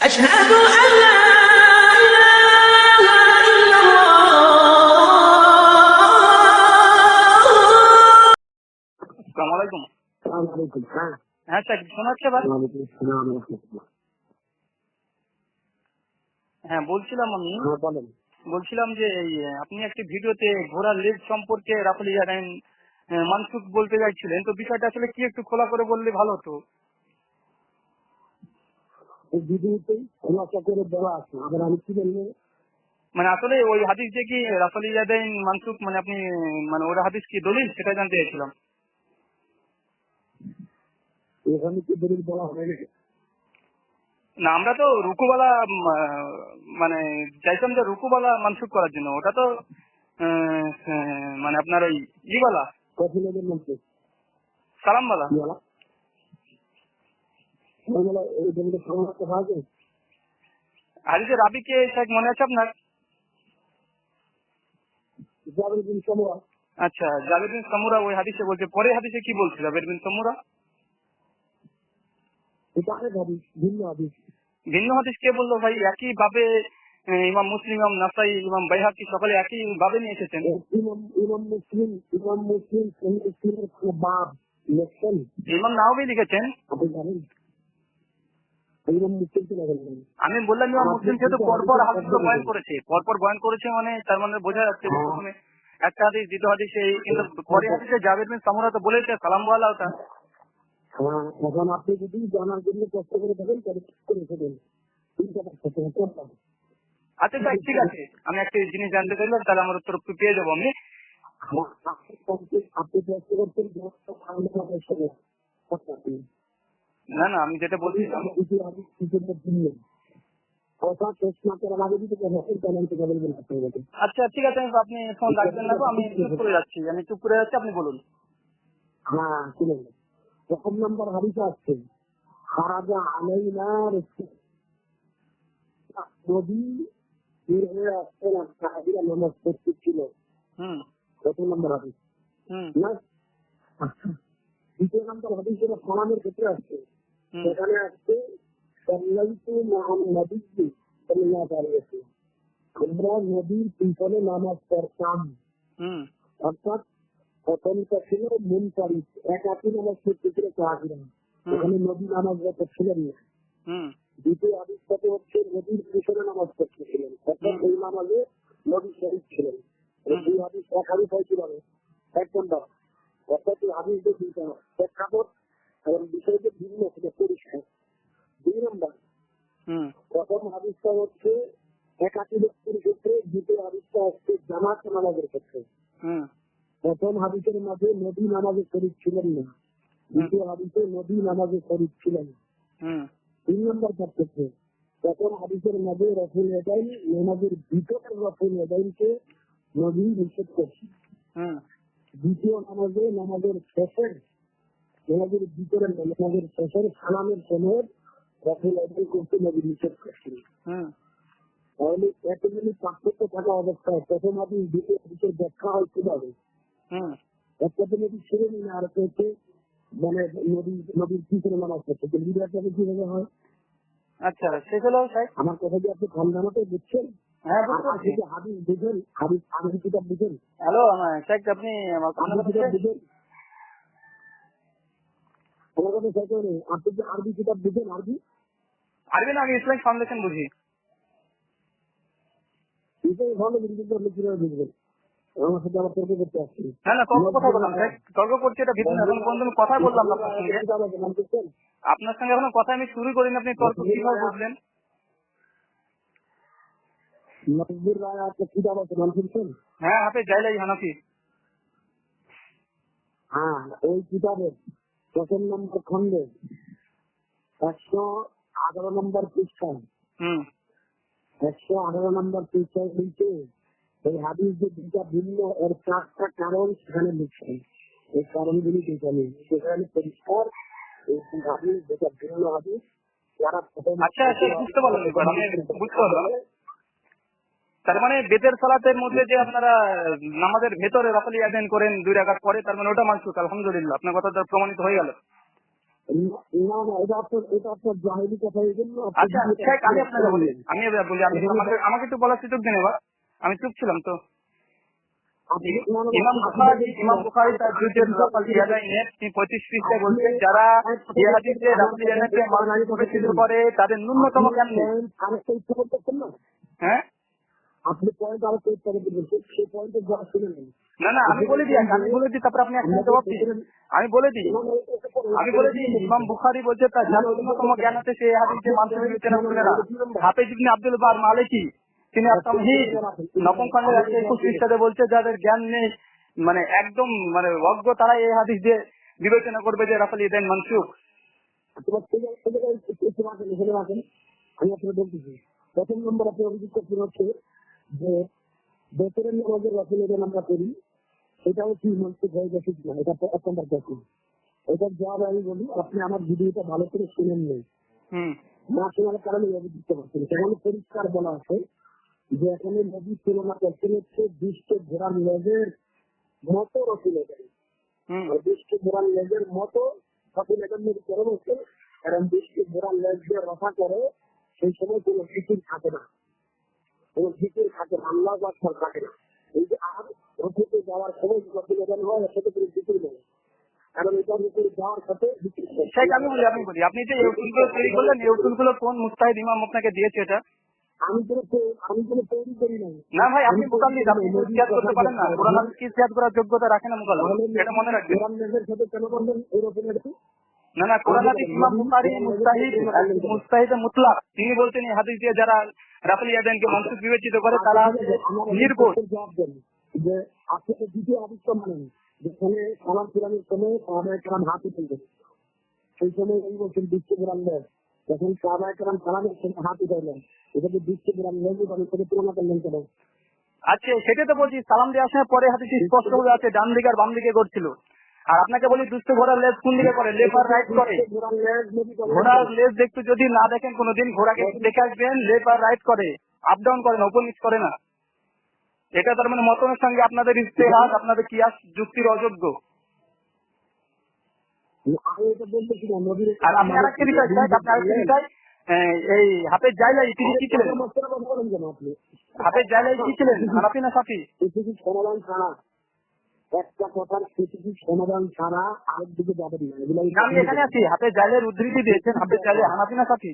أشهد أن لا إله إلا الله আসসালামু আলাইকুম السلام عليكم ها হ্যাঁ স্যার শোনা যাচ্ছে এবার وعليكم السلام ورحمة الله হ্যাঁ বলছিলাম আমি হ্যাঁ বলেন বলছিলাম যে এই, আপনি একটি ভিডিওতে ঘোড়ার লেজ সম্পর্কে রাফেল ইয়াদাইন মানসুক বলতে চাইছিলেন তো বিষয়টা আসলে কি একটু খোলা করে বললে ভালো হতো এই ভিডিওতেই খোলাসা করে বলা আছে আবার আমি কি বলব? মানে আসলে ওই হাদিস যে কি মানসুক মানে আপনি মানে ওর হাদিস কি দলিল? সেটা জানতে চাইছিলাম। এখানে কি দলিল বলা হয় না আমরা তো রুকুবালা মানে চাইতাম যে রুকুবালা মানসুক করার জন্য। ওটা তো মানে আপনার ওই ইবালা। কফিলের মধ্যে সালামবালা কি বলা আমি বলা, এই দলিলের সংবাদ কথা আছে হাদিসের রাবিকে শেখ মনে আছে আপনার? জাবের বিন সমরা। আচ্ছা জাবের বিন সামুরা ওই হাদিসে বলছে পরে হাদিসে কি বলছে জাবের বিন সামুরা? এটা হাদিস ভিন্ন হাদিস। ভিন্ন হাদিস কে বলল ভাই? একই ভাবে ইমাম মুসলিম ইমাম নাসাই ইমাম বাইহাকি সকলে একই ভাবে নিয়ে এসেছেন। ইমাম ইমাম মুসলিম ইমাম মুসলিম সহি মুসলিমের বাব লেখছেন ইমাম নাওবি লিখেছেন। আপনি জানেন? আমি বললাম ইমাম মুসলিম যেহেতু পরপর হাদিসগুলো বয়ান করেছে পরপর বয়ান করেছে মানে তার মানে বোঝা যাচ্ছে যে প্রথমে একটা হাদিস দ্বিতীয় হাদিসে কিন্তু পরে হাদিসে জাবের বিন সামুরা তো বলেছে সালাম ওয়ালা ওটা হ্যাঁ এখন আপনি যদি জানার জন্য কষ্ট করে দেখেন তাহলে ঠিক করে ফেলেন। আচ্ছা স্যার ঠিক আছে। আমি একটা জিনিস জানতে চাইলাম তাহলে আমার উত্তর পেয়ে যাব আমি। আপনি কষ্ট করছেন আমি না না আমি যেটা বলছিলাম কথা শেষ না করার আগে যদি কথা তাহলে আমি তোকে বলবেন আপনার আচ্ছা ঠিক আছে আপনি ফোন রাখবেন না আমি চুপ করে যাচ্ছি আমি চুপ করে যাচ্ছি আপনি বলুন। হ্যাঁ শুনুন প্রথম নম্বর হাদিসে আসছে। খারাজা আলাইনা রাসূল বের হয়ে আসছেন আর সাহাবীরা নামাজ পড়তে ছিল। হুম। প্রথম নম্বর হাদিস। হুম। না দ্বিতীয় নম্বর হাদিস সালামের ক্ষেত্রে আসছে। সেখানে আসছে সাল্লাইতু ওয়াসাল্লাম। আমরা নবীর পিছনে নামাজ পড়তাম। অর্থাৎ প্রথমটা ছিল একাকি নামাজ ছিল সাহাবীরা এখানে নবী নামাজ ছিলেন না। দ্বিতীয় আদিত্যতে হচ্ছে নদীর পিছনে নামাজ পড়তেছিলেন অর্থাৎ। এই নামাজে নদী শরীফ ছিলেন। দুই হাদিস এক হাদিস হয় কীভাবে? এক নম্বর অর্থাৎ এই হাদিস দুইটা। প্রেক্ষাপট এবং বিষয়টি ভিন্ন সেটা পরিষ্কার। দুই নম্বর প্রথম হাদিসটা হচ্ছে একাকি ব্যক্তির ক্ষেত্রে দ্বিতীয় হাদিসটা হচ্ছে জামাত নামাজের ক্ষেত্রে। প্রথম হাদিসের মাঝে নদী নামাজে শরীফ ছিলেন না। দ্বিতীয় হাদিসে নদী নামাজে শরীফ ছিলেন হুম। তিন নম্বর পার্থক্য প্রথম হাদিসের মাঝে রসুল এদাইন নামাজের ভিতরের রসুল এদাইনকে নদী নিষেধ করছে দ্বিতীয় নামাজে নামাজের শেষের নামাজের ভিতরের না, নামাজের শেষের সালামের সময় রসুল এদাইন করতে নদী নিষেধ করছিল তাহলে এতগুলি পার্থক্য থাকা অবস্থায় প্রথম হাদিস দ্বিতীয় হাদিসের ব্যাখ্যা হয় কীভাবে একটা তো নদী ছেড়ে নিলে আর একটা হচ্ছে মানে নদী নদীর পিছনে নামাজ পড়ছে তো বিরাটভাবে কীভাবে হয় আচ্ছা হলো আমার কথা কি আপনি ঠান্ডা মতো বুঝছেন হ্যাঁ আপনি হাদিস বুঝেন হাদিস আরবি কিতাব বুঝেন হ্যালো শেখ আপনি আমার বুঝেন আমার হয়নি। আপনি কি আরবি কিতাব বুঝেন আরবি? আরবি না আমি ইসলামিক ফাউন্ডেশন বুঝি। এটাই ভালো কিন্তু আপনি কীভাবে বুঝবেন? আমার সাথে আমার তর্ক করতে আসছি। না না তর্ক কথা বললাম তর্ক করছি এটা ভিন্ন এখন পর্যন্ত আমি কথা বললাম না আপনার সঙ্গে। আপনার এখনও কথা আমি শুরু করিনি আপনি তর্ক কীভাবে বুঝলেন? নজরুল রায় একটা কিতাব আছে নাম করছেন হ্যাঁ হাফে জাইলাই হানাফি। হ্যাঁ ওই কিতাবের প্রথম নম্বর খন্ডে একশো আঠারো নম্বর পৃষ্ঠা। হুম। একশো আঠারো নম্বর পৃষ্ঠায় নিচে এই হাদিস যে দুটা ভিন্ন এর চারটা কারণ সেখানে লিখছেন এই কারণগুলি নেই সেখানে পরিষ্কার এই হাদিস যেটা ভিন্ন হাদিস। যারা প্রথম আচ্ছা, আচ্ছা, বুঝতে পারলাম বুঝতে পারলাম। তার মানে বেতের সালাতের মধ্যে যে আপনারা নামাজের ভেতরে রাফালি আদান করেন দুই রাকাত পরে তার মানে ওটা মানসুক আলহামদুলিল্লাহ। আপনার কথা প্রমাণিত হয়ে গেল। আচ্ছা আমি আপনাকে বলি আমি বলি আমাকে একটু বলার সুযোগ দিন এবার। আমি চুপ ছিলাম তো। আপনি- না, না, ইমাম বুখারী ইমাম বুখারী তার যুদ্ধের রাফাল জিয়াদাইনে তিনি পঁয়ত্রিশ পৃষ্ঠায় বলছেন যারা রাফাল করে তাদের ন্যূনতম জ্ঞান নেই পয়েন্ট আরেকটা ইচ্ছা করতেছেন না হ্যাঁ আপনি পয়েন্ট বলছেন সেই শুনে নেন না না আমি বলে দিই আমি বলে দিই তারপর আপনি একটা জবাব দিন আমি বলে দিই আমি বলে দিই ইমাম বুখারী বলছে তার জ্ঞান সে হাদিসে হাফেজ ইবনে আব্দুল বার মালিকি তিনি আত্মহিদ নবম একশো একুশ পৃষ্ঠাতে বলছে যাদের জ্ঞান নেই মানে একদম মানে অজ্ঞ তারা এই হাদিস দিয়ে বিবেচনা করবে যে রাফাল ইদান মানসুখ। আমি আপনাকে বলতেছি প্রথম নম্বর আপনি অভিযোগ করছেন হচ্ছে যে বেতরের নামাজের রসুলের আমরা করি সেটাও কি মনসুখ হয়ে গেছে কিনা? এটা তো এক এটার জবাব আমি বলি আপনি আমার ভিডিওটা ভালো করে শুনেন নেই। না শোনার কারণে অভিযোগ করছেন সেখানে পরিষ্কার বলা আছে যে এখানে নদী তুলনা করছেন হচ্ছে দুষ্ট ঘোড়ার লেজের মতো রসুলের বৃষ্টি ঘোড়ার লেজের মতো সঠিক এখন করে বসে এরকম বৃষ্টি ঘোড়ার লেজ দিয়ে রফা করে সেই সময় কোনো ফিকির থাকে না। কোনো থাকে আল্লাহ থাকে না এই যে আর যাওয়ার সময় হয় এর সাথে কোনো ফিকির নেই। কারণ এটার উপরে যাওয়ার সাথে ফিকির আমি বলি আমি বলি আপনি যে এই তৈরি করলেন এই কোন মুস্তাহিদ ইমাম আপনাকে দিয়েছে এটা? আমি কোনো আমি কোনো তৈরি করি নাই। না ভাই আপনি মুকাল্লিদ আপনি তো করতে পারেন না। কোরআন হাদিস কি ইতিহাদ করার যোগ্যতা রাখে না মুকাল্লিদ? এটা মনে রাখবেন। সাথে কেন এরকম না না কোরআন হাদিস ইমাম বুখারী মুস্তাহিদ মুস্তাহিদ মুতলাক। তিনি বলছেন এই হাদিস দিয়ে যারা রাফাল ইয়াদানকে মনসুখ বিবেচিত করে তারা নির্বোধ। যে তো দ্বিতীয় মানেন। যেখানে সালাম সময় সাহাবায় কালাম হাত উঠেন সেই সময় এই বলছেন বিশ্ব যখন সাহাবায় কালাম সালামের সময় হাত উঠাইলেন এটাকে বিশ্ব গ্রাম আমি তুলনা করলেন কেন? আচ্ছা সেটা তো বলছি সালাম দেওয়ার সময় পরে হাদিস স্পষ্ট ভাবে আছে ডান দিকে আর বাম দিকে করছিল আর আপনাকে বলি, দুষ্ট ঘোড়ার লেজ কোন দিকে করে? লেফট রাইট করে? ঘোড়ার লেজ দেখতে যদি না দেখেন কোনোদিন, ঘোড়াকে দেখে আসবেন, লেফট রাইট করে। আপ ডাউন করে না নিচ করে না। এটা তার মানে মতনের সঙ্গে আপনাদের ইস্তেহাদ, আপনাদের কিয়াস, যুক্তির অযোগ্য। আর আপনি আরেকটা বিষয় আপনি আরেকটা বিষয় এই হাফেজ জাইলাই তিনি কি ছিলেন? হাফেজ জাইলাই কি ছিলেন? না সাফি? সমাধান একটা কথার স্পেসিফিক সমাধান ছাড়া আরেক দিকে যাবেন না। এগুলো আমি এখানে আছি। হাফেজ জাইলের উদ্ধৃতি দিয়েছেন। হাফেজ জালে হানাফি না সাফি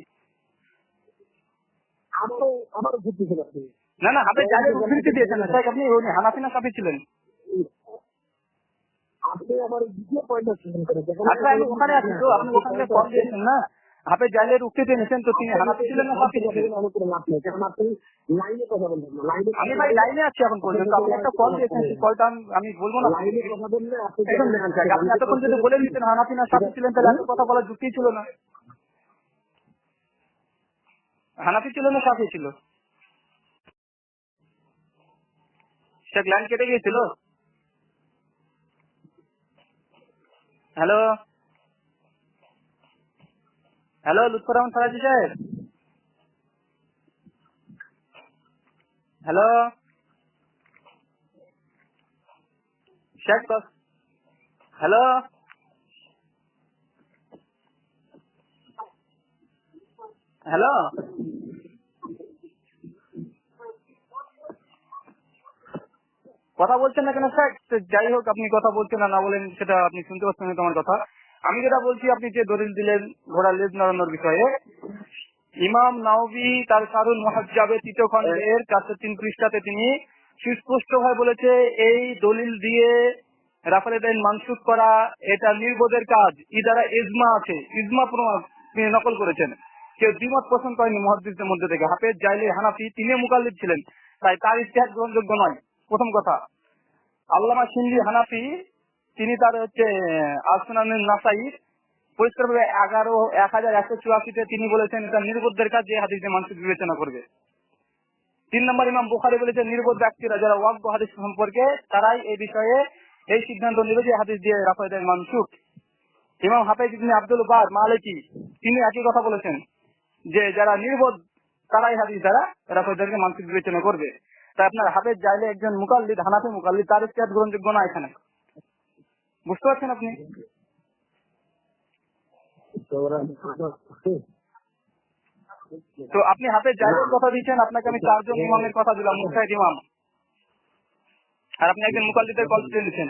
আমারও আমারও আপনি। না না হাফেজ জাইলের উদ্ধৃতি দিয়েছেন। শেখ আপনি উনি হানাফি না ছিলেন আপনি আমার দ্বিতীয় পয়েন্টটা শুনুন করে আচ্ছা আমি ওখানে আছি তো। আপনি ওখান দিয়েছেন না? হাফেজ জাইলের উক্তিতে নিয়েছেন তো তিনি হানাফি ছিলেন না ছিলেন আপনি লাইনে আমি ভাই লাইনে আছি এখন পর্যন্ত আপনি একটা কল দিয়েছেন সেই কলটা আমি- বলব না। লাইনে কথা বললে আপনি এতক্ষণ যদি বলে দিতেন হানাফি না সাফি ছিলেন তাহলে এত কথা বলার যুক্তি ছিল না। হানাফি ছিল না সাফি ছিল? শেখ লাইন কেটে গিয়েছিল? হ্যালো? হ্যালো, লুৎফর রহমান ফরাজি সাহেব। হ্যালো। হ্যালো। হ্যালো। কথা বলছেন না কেন স্যার যাই হোক, আপনি কথা বলছেন না না বলেন, সেটা আপনি শুনতে পাচ্ছেন না তোমার কথা। আমি যেটা বলছি, আপনি যে দলিল দিলেন ঘোড়া লেজ নড়ানোর বিষয়ে, ইমাম নাওবি তার সারুল মহাজাবে তৃতীয় খণ্ডের চারশো তিন পৃষ্ঠাতে তিনি সুস্পষ্ট ভাবে বলেছে, এই দলিল দিয়ে রাফাল দেন মানসুখ করা, এটা নির্বোধের কাজ। ই দ্বারা ইজমা আছে, ইজমা প্রমাণ তিনি নকল করেছেন। কেউ দ্বিমত পোষণ করেনি মহাদ্দিসদের মধ্যে থেকে। হাফেজ জাইলি হানাফি তিনি মুকাল্লিদ ছিলেন, তাই তার ইতিহাস গ্রহণযোগ্য নয়। প্রথম কথা, আল্লামা সিন্দি হানাফি তিনি তার হচ্ছে আসনানুল নাসাইর পরিষ্কার ভাবে এগারো, এক হাজার একশো চুরাশিতে তিনি বলেছেন, এটা নির্বোধের কাজ হাদিসে মানুষ বিবেচনা করবে। তিন নম্বর ইমাম বুখারি বলেছেন, নির্বোধ ব্যক্তিরা যারা ওয়াক্য হাদিস সম্পর্কে, তারাই এই বিষয়ে এই সিদ্ধান্ত নেবে যে হাদিস দিয়ে রাখা যায় মানসুক ইমাম হাফেজ ইবনে আব্দুল বার মালিকি, তিনি একই কথা বলেছেন, যে যারা নির্বোধ, তারাই হাদিস দ্বারা রাফেদারকে মানসিক বিবেচনা করবে। তাই আপনার হাফেজ চাইলে একজন মুকাল্লিদ, হানাফি মুকাল্লিদ, তার ইস্তেহাদ গ্রহণযোগ্য না এখানে। বুঝতে পারছেন আপনি? তো আপনি হাতে জায়গার কথা দিচ্ছেন আপনাকে আমি চারজন ইমামের কথা দিলাম মুস্তাহিদ ইমাম। আর আপনি একজন মুকাল্লিদের কল দিচ্ছেন।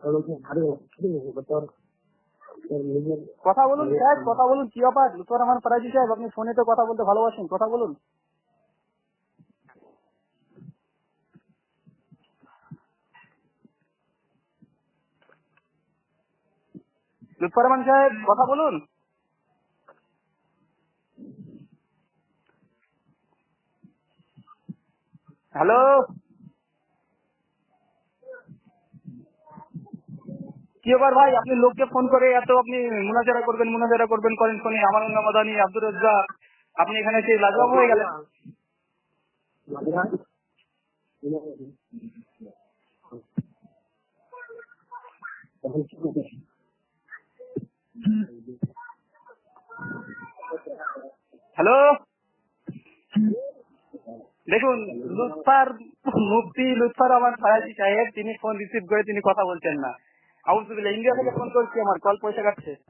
তোর তোর কথা বলুন সাহেব কথা বলুন কি ব্যাপার? লুৎফর রহমান ফরাজি সাহেব আপনি ফোনে তো কথা বলতে ভালোবাসেন কথা বলুন। লুৎফর রহমান সাহেব, কথা বলুন। হ্যালো? কি ব্যাপার ভাই? আপনি লোককে ফোন করে এত আপনি মুনাজারা করবেন মুনাজারা করবেন, করেন ফোনে আমার মাদানি আব্দুর রাজ্জাক। আপনি এখানে সেই লাজবাব হয়ে গেলেন। হ্যালো? দেখুন, লুৎফার, মুফতি লুৎফার আমার ফারাজি সাহেব, তিনি ফোন রিসিভ করে তিনি কথা বলছেন না। আউজুবিল্লাহ ইন্ডিয়া থেকে ফোন করছি, আমার কল পয়সা কাটছে।